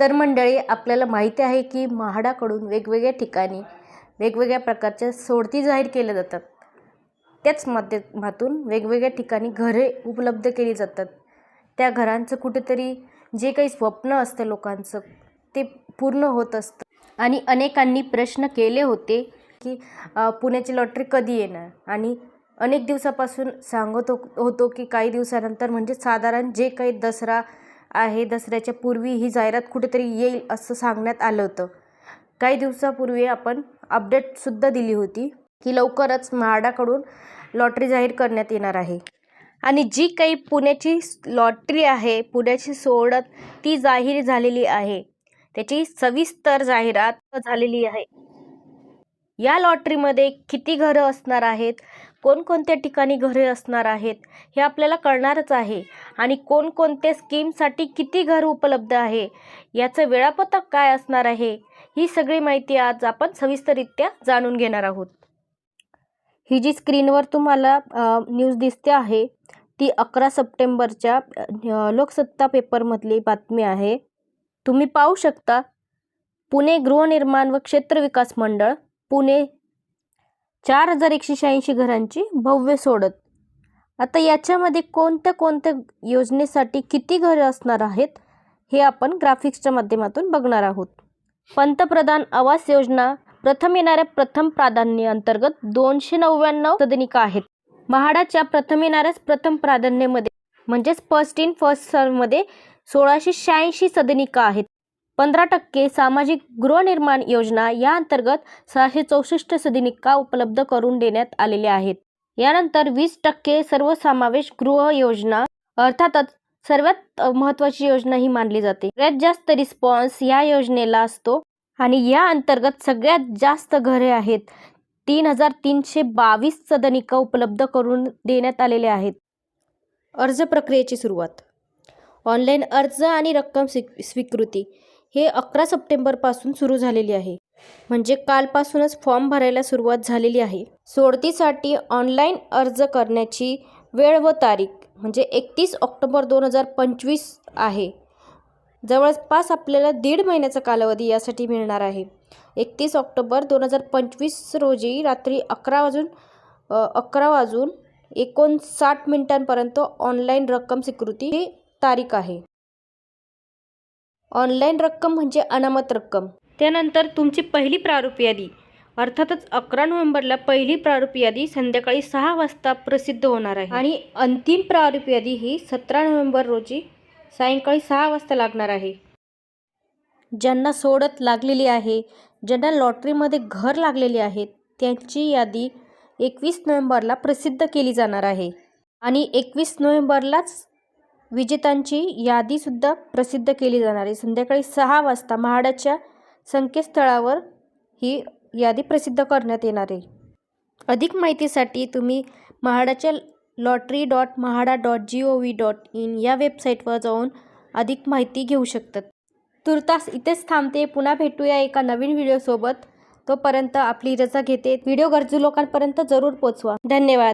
तर मंडळी आपल्याला माहिती आहे की महाडाकडून वेगवेगळ्या ठिकाणी वेगवेगळ्या प्रकारच्या सोडती जाहीर केल्या जातात. त्याच माध्यमातून वेगवेगळ्या ठिकाणी घरे उपलब्ध केली जातात. त्या घरांचं कुठेतरी जे काही स्वप्न असतं लोकांचं ते पूर्ण होत असतं. आणि अनेकांनी प्रश्न केले होते की पुण्याची लॉटरी कधी येणार? आणि अनेक दिवसापासून सांगत हो होतो की काही दिवसानंतर म्हणजे साधारण जे काही दसरा आहे दसऱ्याच्या पूर्वी ही जाहिरात कुठेतरी येईल असं सांगण्यात आलं होतं. काही दिवसापूर्वी आपण अपडेटसुद्धा दिली होती की लवकरच म्हाडाकडून लॉटरी जाहीर करण्यात येणार आहे. आणि जी काही पुण्याची लॉटरी आहे पुण्याची सोडत ती जाहीर झालेली आहे. त्याची सविस्तर जाहिरात झालेली आहे. या लॉटरीमध्ये किती घरं असणार आहेत? कोणकोणत्या ठिकाणी घरे असणार आहेत हे आपल्याला कळणारच आहे. आणि कोणकोणत्या स्कीमसाठी किती घर उपलब्ध आहे याचं वेळापत्रक काय असणार आहे ही सगळी माहिती आज आपण सविस्तररित्या जाणून घेणार आहोत. ही जी स्क्रीनवर तुम्हाला न्यूज दिसते आहे ती अकरा सप्टेंबरच्या लोकसत्ता पेपरमधली बातमी आहे. तुम्ही पाहू शकता पुणे गृहनिर्माण व क्षेत्र विकास मंडळ पुणे चार हजार एकशे शहाऐंशी घरांची भव्य सोडत. आता याच्यामध्ये कोणत्या कोणत्या योजनेसाठी किती घरं असणार आहेत हे आपण ग्राफिक्सच्या माध्यमातून बघणार आहोत. पंतप्रधान आवास योजना प्रथम येणाऱ्या प्रथम प्राधान्य अंतर्गत दोनशे नव्याण्णव सदनिका आहेत. म्हाडाच्या प्रथम येणाऱ्याच प्रथम प्राधान्यमध्ये म्हणजेच फर्स्ट इन फर्स्ट सर्वमध्ये सोळाशे शहाऐंशी सदनिका आहेत. पंधरा टक्के सामाजिक गृहनिर्माण योजना या अंतर्गत सहाशे चौसष्ट सदनिका उपलब्ध करून देण्यात आलेल्या आहेत. यानंतर वीस टक्के सर्वसमावेश गृह योजना अर्थातच सर्वात महत्त्वाची योजना ही मानली जाते. सगळ्यात जास्त रिस्पॉन्स या योजनेला असतो आणि या अंतर्गत सगळ्यात जास्त घरे आहेत. तीन हजार तीनशे बावीस सदनिका उपलब्ध करून देण्यात आलेल्या आहेत. अर्ज प्रक्रियेची सुरुवात. ऑनलाईन अर्ज आणि रक्कम स्वी स्वीकृती. हे अकरा सप्टेंबरपासून सुरू झालेली आहे. म्हणजे कालपासूनच फॉर्म भरायला सुरुवात झालेली आहे. सोडतीसाठी ऑनलाईन अर्ज करण्याची वेळ व तारीख म्हणजे एकतीस ऑक्टोबर दोन हजार पंचवीस आहे. जवळपास आपल्याला दीड महिन्याचा कालावधी यासाठी मिळणार आहे. एकतीस ऑक्टोबर दोन हजार पंचवीस रोजी रात्री अकरा वाजून अकरा वाजून एकोणसाठ मिनिटांपर्यंत ऑनलाईन रक्कम स्वीकृती ही तारीख आहे. ऑनलाईन रक्कम म्हणजे अनामत रक्कम. त्यानंतर तुमची पहिली प्रारूप यादी. अर्थातच अकरा नोव्हेंबरला पहिली प्रारूप यादी संध्याकाळी सहा वाजता प्रसिद्ध होणार आहे. आणि अंतिम प्रारूप यादी ही सतरा नोव्हेंबर रोजी सायंकाळी सहा वाजता लागणार आहे. ज्यांना सोडत लागलेली आहे ज्यांना लॉटरीमध्ये घर लागलेले आहेत त्यांची यादी एकवीस नोव्हेंबरला प्रसिद्ध केली जाणार आहे. आणि एकवीस नोव्हेंबरलाच विजेत्यांची यादीसुद्धा प्रसिद्ध केली जाणार आहे. संध्याकाळी सहा वाजता म्हाडाच्या संकेतस्थळावर ही यादी प्रसिद्ध करण्यात येणार आहे. अधिक माहितीसाठी तुम्ही म्हाडाच्या lottery dot MHADA dot G O V dot in या वेबसाईटवर जाऊन अधिक माहिती घेऊ शकतात. तुर्तास इथेच थांबते. पुन्हा भेटूया एका नवीन व्हिडिओसोबत तोपर्यंत आपली रजा घेते. व्हिडिओ गरजू लोकांपर्यंत जरूर पोचवा धन्यवाद.